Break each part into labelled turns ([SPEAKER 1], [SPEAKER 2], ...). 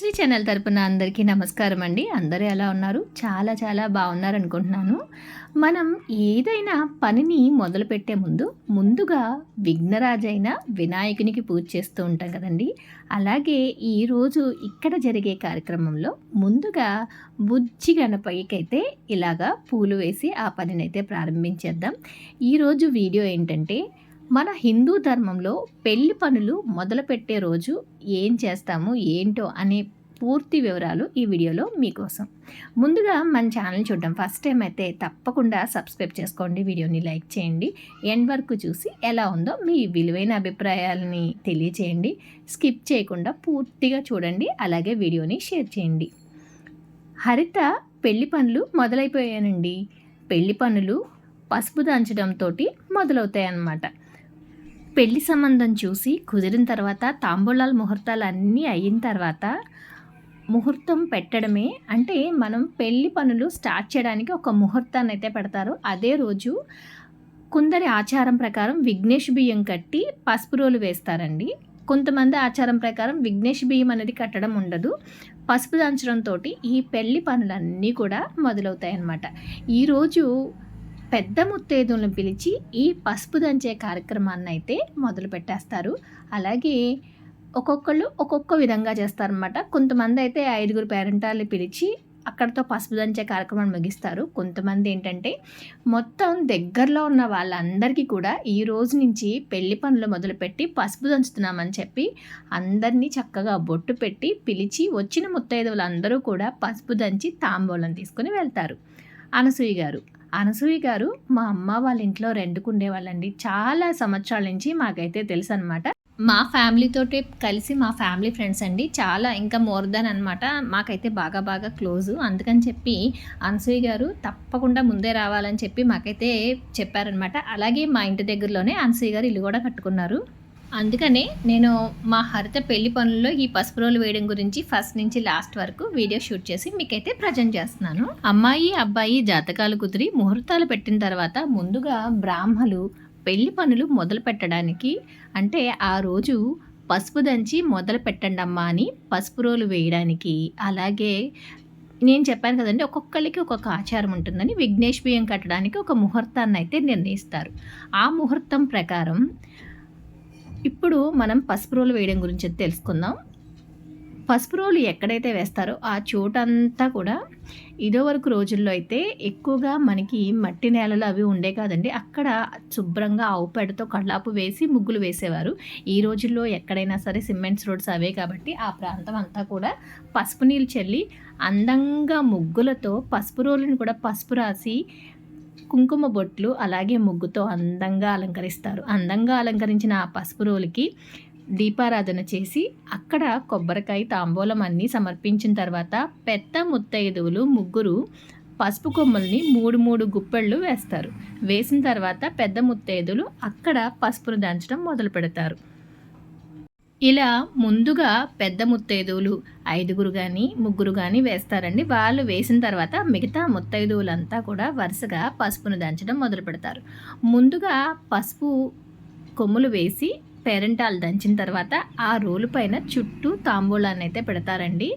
[SPEAKER 1] Sri channel తరపున అందరికీ నమస్కారం అండి. అందరూ ఎలా ఉన్నారు? చాలా చాలా బాగున్నారు అనుకుంటున్నాను. మనం ఏదైనా పనిని మొదలుపెట్టే ముందు ముందుగా విఘ్నరాజైన వినాయకునికి పూజ చేస్తూ ఉంటాం కదండి. అలాగే ఈరోజు ఇక్కడ జరిగే కార్యక్రమంలో ముందుగా బుజ్జి గణపయ్యకైతే ఇలాగా పూలు వేసి ఆ పనినైతే ప్రారంభించేద్దాం. ఈరోజు వీడియో ఏంటంటే మన హిందూ ధర్మంలో పెళ్ళి పనులు మొదలుపెట్టే రోజు ఏం చేస్తాము ఏంటో అనే పూర్తి వివరాలు ఈ వీడియోలో మీకోసం. ముందుగా మన ఛానల్ చూడడం ఫస్ట్ టైం అయితే తప్పకుండా సబ్స్క్రైబ్ చేసుకోండి వీడియోని లైక్ చేయండి. ఎండ్ వరకు చూసి ఎలా ఉందో మీ విలువైన అభిప్రాయాలని తెలియచేయండి. స్కిప్ చేయకుండా పూర్తిగా చూడండి అలాగే వీడియోని షేర్ చేయండి. హరిత పెళ్ళి పనులు మొదలైపోయానండి పెళ్ళి పనులు పసుపు దంచడంతో మొదలవుతాయి అన్నమాట పెళ్ళి సంబంధం చూసి కుదిరిన తర్వాత తాంబూలాల ముహూర్తాలు అన్నీ అయిన తర్వాత ముహూర్తం పెట్టడమే అంటే మనం పెళ్ళి పనులు స్టార్ట్ చేయడానికి ఒక ముహూర్తాన్ని అయితే పెడతారు. అదే రోజు కొందరి ఆచారం ప్రకారం విఘ్నేష్ బియ్యం కట్టి పసుపు రోలు వేస్తారండి. కొంతమంది ఆచారం ప్రకారం విఘ్నేష్ బియ్యం అనేది కట్టడం ఉండదు. పసుపు దంచడంతో ఈ పెళ్ళి పనులన్నీ కూడా మొదలవుతాయి అన్నమాట ఈరోజు పెద్ద ముత్తైదులను పిలిచి ఈ పసుపు దంచే కార్యక్రమాన్ని అయితే మొదలు పెట్టేస్తారు. అలాగే ఒక్కొక్కళ్ళు ఒక్కొక్క విధంగా చేస్తారనమాట కొంతమంది అయితే ఐదుగురు పేరెంటాలని పిలిచి అక్కడతో పసుపు దంచే కార్యక్రమాన్ని ముగిస్తారు. కొంతమంది ఏంటంటే మొత్తం దగ్గరలో ఉన్న వాళ్ళందరికీ కూడా ఈ రోజు నుంచి పెళ్ళి పనులు మొదలుపెట్టి పసుపు దంచుతున్నామని చెప్పి అందరినీ చక్కగా బొట్టు పెట్టి పిలిచి వచ్చిన ముత్తైదువులందరూ కూడా పసుపు దంచి తాంబూలం తీసుకుని వెళ్తారు. అనసూయ గారు అనసూయ గారు మా అమ్మ వాళ్ళ ఇంట్లో రెండుకుండేవాళ్ళండి. చాలా సంవత్సరాల నుంచి మాకైతే తెలుసు అనమాట మా ఫ్యామిలీతో కలిసి మా ఫ్యామిలీ ఫ్రెండ్స్ అండి. చాలా ఇంకా మోర్ దాన్ అనమాట మాకైతే బాగా బాగా క్లోజు. అందుకని చెప్పి అనసూయ గారు తప్పకుండా ముందే రావాలని చెప్పి మాకైతే చెప్పారనమాట అలాగే మా ఇంటి దగ్గరలోనే అనసూయ గారు ఇల్లు కూడా కట్టుకున్నారు. అందుకనే నేను మా హరిత పెళ్ళి పనుల్లో ఈ పసుపు రోలు వేయడం గురించి ఫస్ట్ నుంచి లాస్ట్ వరకు వీడియో షూట్ చేసి మీకైతే ప్రజెంట్ చేస్తున్నాను. అమ్మాయి అబ్బాయి జాతకాలు కుదిరి ముహూర్తాలు పెట్టిన తర్వాత ముందుగా బ్రాహ్మలు పెళ్ళి పనులు మొదలు పెట్టడానికి అంటే ఆ రోజు పసుపు దంచి మొదలు పెట్టండి అమ్మా అని పసుపు రోలు వేయడానికి అలాగే నేను చెప్పాను కదండి ఒక్కొక్కరికి ఒక్కొక్క ఆచారం ఉంటుందని విఘ్నేష్ బియ్యం కట్టడానికి ఒక ముహూర్తాన్ని అయితే నిర్ణయిస్తారు. ఆ ముహూర్తం ప్రకారం ఇప్పుడు మనం పసుపు రోలు వేయడం గురించి తెలుసుకుందాం. పసుపు రోలు ఎక్కడైతే వేస్తారో ఆ చోటంతా కూడా ఇదో వరకు రోజుల్లో అయితే ఎక్కువగా మనకి మట్టి నేలలు అవి ఉండే కాదండి. అక్కడ శుభ్రంగా ఆవు పేడతో కళ్ళాపు వేసి ముగ్గులు వేసేవారు. ఈ రోజుల్లో ఎక్కడైనా సరే సిమెంట్స్ రోడ్స్ అవే కాబట్టి ఆ ప్రాంతం అంతా కూడా పసుపు నీళ్ళు చల్లి అందంగా ముగ్గులతో పసుపు రోలుని కూడా పసుపు రాసి కుంకుమ బొట్లు అలాగే ముగ్గుతో అందంగా అలంకరిస్తారు. అందంగా అలంకరించిన ఆ పసుపు రోలుకి దీపారాధన చేసి అక్కడ కొబ్బరికాయ తాంబూలం అన్నీ సమర్పించిన తర్వాత పెద్ద ముత్తైదువులు ముగ్గురు పసుపు కొమ్మల్ని మూడు మూడు గుప్పెళ్ళు వేస్తారు. వేసిన తర్వాత పెద్ద ముత్తైదులు అక్కడ పసుపును దంచడం మొదలు పెడతారు ఇలా ముందుగా పెద్ద ముత్తైదువులు ఐదుగురు కానీ ముగ్గురు కానీ వేస్తారండి. వాళ్ళు వేసిన తర్వాత మిగతా ముత్తైదువులంతా కూడా వరుసగా పసుపును దంచడం మొదలు పెడతారు. ముందుగా పసుపు కొమ్ములు వేసి పేరెంటాలు దంచిన తర్వాత ఆ రోలు పైన చుట్టూ తాంబూలాన్ని అయితే పెడతారండి.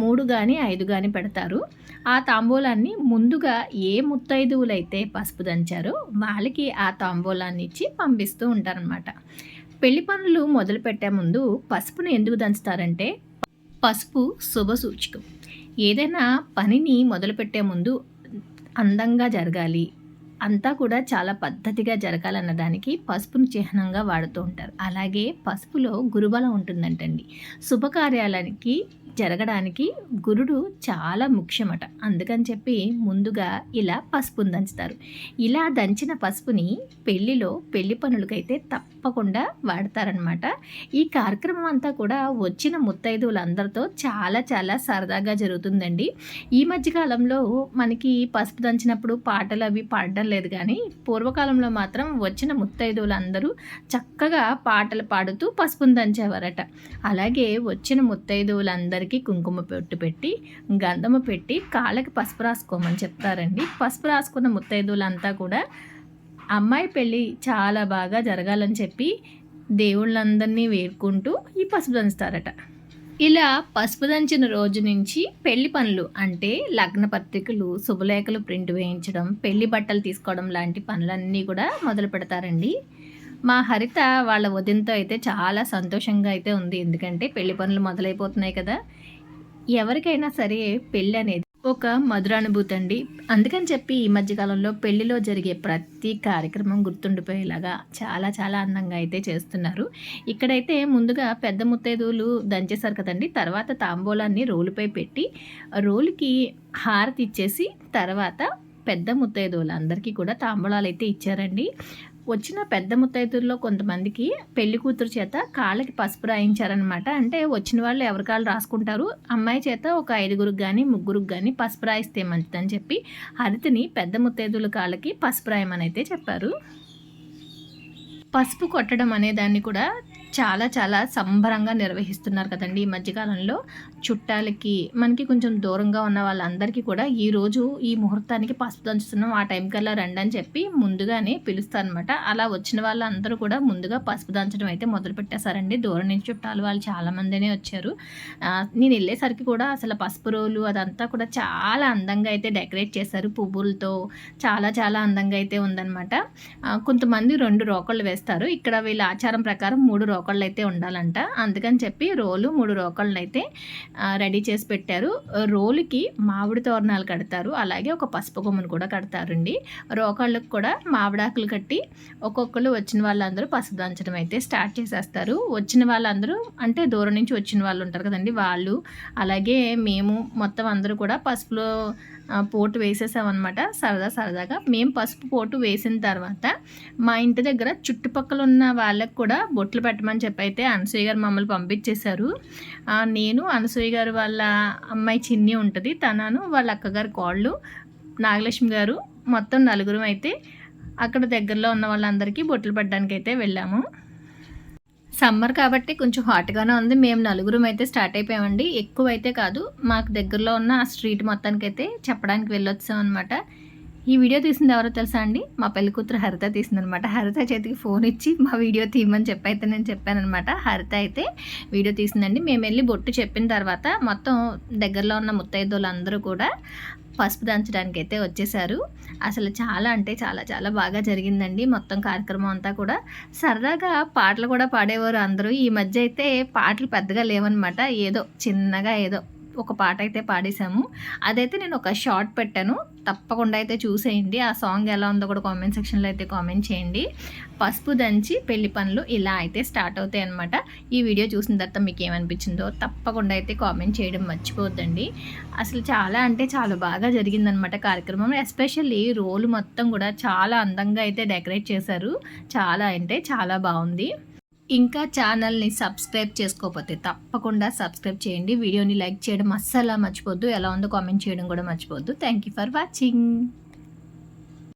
[SPEAKER 1] మూడు కానీ ఐదు కానీ పెడతారు. ఆ తాంబూలాన్ని ముందుగా ఏ ముత్తైదువులైతే పసుపు దంచారో వాళ్ళకి ఆ తాంబూలాన్ని ఇచ్చి పంపిస్తూ ఉంటారనమాట పెళ్ళి పనులు మొదలుపెట్టే ముందు పసుపును ఎందుకు దంచుతారంటే పసుపు శుభ సూచకం. ఏదైనా పనిని మొదలుపెట్టే ముందు అందంగా జరగాలి. అంతా కూడా చాలా పద్ధతిగా జరగాలన్న దానికి పసుపును చిహ్నంగా వాడుతూ ఉంటారు. అలాగే పసుపులో గురుబలం ఉంటుందంటండి. శుభకార్యాలకి జరగడానికి గురుడు చాలా ముఖ్యమట. అందుకని చెప్పి ముందుగా ఇలా పసుపును దంచుతారు. ఇలా దంచిన పసుపుని పెళ్ళిలో పెళ్ళి పనులకైతే తప్పకుండా వాడతారనమాట ఈ కార్యక్రమం అంతా కూడా వచ్చిన ముత్తైదువులందరితో చాలా చాలా సరదాగా జరుగుతుందండి. ఈ మధ్యకాలంలో మనకి పసుపు దంచినప్పుడు పాటలు అవి పాడడం లేదు కానీ పూర్వకాలంలో మాత్రం వచ్చిన ముత్తైదువులందరూ చక్కగా పాటలు పాడుతూ పసుపును దంచేవారట. అలాగే వచ్చిన ముత్తైదువులందరూ అందరికీ కుంకుమ పెట్టు పెట్టి గంధము పెట్టి కాళ్ళకి పసుపు రాసుకోమని చెప్తారండి. పసుపు రాసుకున్న ముత్తైదువులంతా కూడా అమ్మాయి పెళ్ళి చాలా బాగా జరగాలని చెప్పి దేవుళ్ళందరినీ వేడుకుంటూ ఈ పసుపు దంచుతారట. ఇలా పసుపు దంచిన రోజు నుంచి పెళ్ళి పనులు అంటే లగ్న పత్రికలు శుభలేఖలు ప్రింట్ వేయించడం పెళ్ళి బట్టలు తీసుకోవడం లాంటి పనులన్నీ కూడా మొదలు పెడతారండి. మా హరిత వాళ్ళ వదినతో అయితే చాలా సంతోషంగా అయితే ఉంది. ఎందుకంటే పెళ్ళి పనులు మొదలైపోతున్నాయి కదా. ఎవరికైనా సరే పెళ్ళి అనేది ఒక మధురానుభూతి అండి అందుకని చెప్పి ఈ మధ్యకాలంలో పెళ్ళిలో జరిగే ప్రతి కార్యక్రమం గుర్తుండిపోయేలాగా చాలా చాలా అందంగా అయితే చేస్తున్నారు. ఇక్కడైతే ముందుగా పెద్ద ముత్తైదువులు దంచేశారు కదండి. తర్వాత తాంబూలాన్ని రోలుపై పెట్టి రోలుకి హారతి ఇచ్చేసి తర్వాత పెద్ద ముత్తైదువులు అందరికీ కూడా తాంబూలాలు అయితే ఇచ్చారండి. వచ్చిన పెద్ద ముత్తైదుల్లో కొంతమందికి పెళ్ళి కూతురు చేత కాళ్ళకి పసుపు రాయించారనమాట అంటే వచ్చిన వాళ్ళు ఎవరి కాళ్ళు రాసుకుంటారు? అమ్మాయి చేత ఒక ఐదుగురికి కానీ ముగ్గురికి కానీ పసుపు రాయిస్తే మంచిదని చెప్పి హరితిని పెద్ద ముత్తైదుల కాళ్ళకి పసుపు రాయమని అయితే చెప్పారు. పసుపు కొట్టడం అనే దాన్ని కూడా చాలా చాలా సంబరంగా నిర్వహిస్తున్నారు కదండి ఈ మధ్యకాలంలో. చుట్టాలకి మనకి కొంచెం దూరంగా ఉన్న వాళ్ళందరికీ కూడా ఈరోజు ఈ ముహూర్తానికి పసుపు దంచుతున్నాం ఆ టైం కల్లా రండి అని చెప్పి ముందుగానే పిలుస్తారనమాట అలా వచ్చిన వాళ్ళందరూ కూడా ముందుగా పసుపు దంచడం అయితే మొదలు పెట్టేశారండి. దూరం నుంచి చుట్టాలు వాళ్ళు చాలామందినే వచ్చారు. నేను వెళ్ళేసరికి కూడా అసలు పసుపు రోలు అదంతా కూడా చాలా అందంగా అయితే డెకరేట్ చేశారు పువ్వులతో. చాలా చాలా అందంగా అయితే ఉందన్నమాట. కొంతమంది రెండు రోకళ్ళు వేస్తారు. ఇక్కడ వీళ్ళ ఆచారం ప్రకారం మూడు రోకళ్ళు రోకళ్ళు అయితే ఉండాలంట. అందుకని చెప్పి రోలు మూడు రోకళ్ళను అయితే రెడీ చేసి పెట్టారు. రోలుకి మామిడి తోరణాలు కడతారు. అలాగే ఒక పసుపు కొమ్మను కూడా కడతారండి. రోకళ్ళకు కూడా మామిడాకులు కట్టి ఒక్కొక్కరు వచ్చిన వాళ్ళందరూ పసుపు దంచడం అయితే స్టార్ట్ చేసేస్తారు. వచ్చిన వాళ్ళందరూ అంటే దూరం నుంచి వచ్చిన వాళ్ళు ఉంటారు కదండి వాళ్ళు. అలాగే మేము మొత్తం అందరూ కూడా పసుపులో పోటు వేసేసామన్నమాట. సరదా సరదాగా మేము పసుపు పోటు వేసిన తర్వాత మా ఇంటి దగ్గర చుట్టుపక్కల ఉన్న వాళ్ళకి కూడా బొట్లు పెట్టమని చెప్పి అయితే అనసూయ గారు మమ్మల్ని పంపించేశారు. నేను అనసూయ గారు వాళ్ళ అమ్మాయి చిన్ని ఉంటుంది తనను వాళ్ళ అక్కగారు కోళ్ళు నాగలక్ష్మి గారు మొత్తం నలుగురు అయితే అక్కడ దగ్గరలో ఉన్న వాళ్ళందరికీ బొట్లు పెట్టడానికి అయితే వెళ్ళాము. సమ్మర్ కాబట్టి కొంచెం హాట్గానే ఉంది మేము నలుగురం అయితే స్టార్ట్ అయిపోయామండి. ఎక్కువ అయితే కాదు మాకు దగ్గరలో ఉన్న ఆ స్ట్రీట్ మొత్తానికి అయితే చెప్పడానికి వెళ్ళొచ్చాం అనమాట ఈ వీడియో తీసింది ఎవరో తెలుసా అండి? మా పెళ్ళి కూతురు హరిత తీసిందనమాట. హరిత చేతికి ఫోన్ ఇచ్చి మా వీడియో తీయమని చెప్పి అయితే నేను చెప్పానమాట హరిత అయితే వీడియో తీసిందండి. మేము వెళ్ళి బొట్టు చెప్పిన తర్వాత మొత్తం దగ్గరలో ఉన్న ముత్తైదులు అందరూ కూడా పసుపు దంచడానికి అయితే వచ్చేసారు. అసలు చాలా అంటే చాలా చాలా బాగా జరిగిందండి మొత్తం కార్యక్రమం అంతా కూడా. సరదాగా పాటలు కూడా పాడేవారు అందరూ. ఈ మధ్య అయితే పాటలు పెద్దగా లేవన్నమాట ఏదో చిన్నగా ఏదో ఒక పాట అయితే పాడేశాము. అదైతే నేను ఒక షార్ట్ పెట్టాను. తప్పకుండా అయితే చూసేయండి. ఆ సాంగ్ ఎలా ఉందో కూడా కామెంట్ సెక్షన్లో అయితే కామెంట్ చేయండి. పసుపు దంచి పెళ్ళి పనులు ఇలా అయితే స్టార్ట్ అవుతాయి అనమాట ఈ వీడియో చూసిన తర్వాత మీకు ఏమనిపించిందో తప్పకుండా అయితే కామెంట్ చేయడం మర్చిపోద్దండి అసలు చాలా అంటే చాలా బాగా జరిగిందనమాట కార్యక్రమం. ఎస్పెషల్లీ రోలు మొత్తం కూడా చాలా అందంగా అయితే డెకరేట్ చేశారు. చాలా అంటే చాలా బాగుంది. ఇంకా ఛానల్ని సబ్స్క్రైబ్ చేసుకోకపోతే తప్పకుండా సబ్స్క్రైబ్ చేయండి. వీడియోని లైక్ చేయడం అస్సలు మర్చిపోద్దు. ఎలా ఉందో కామెంట్ చేయడం కూడా మర్చిపోద్దు. Thank you for watching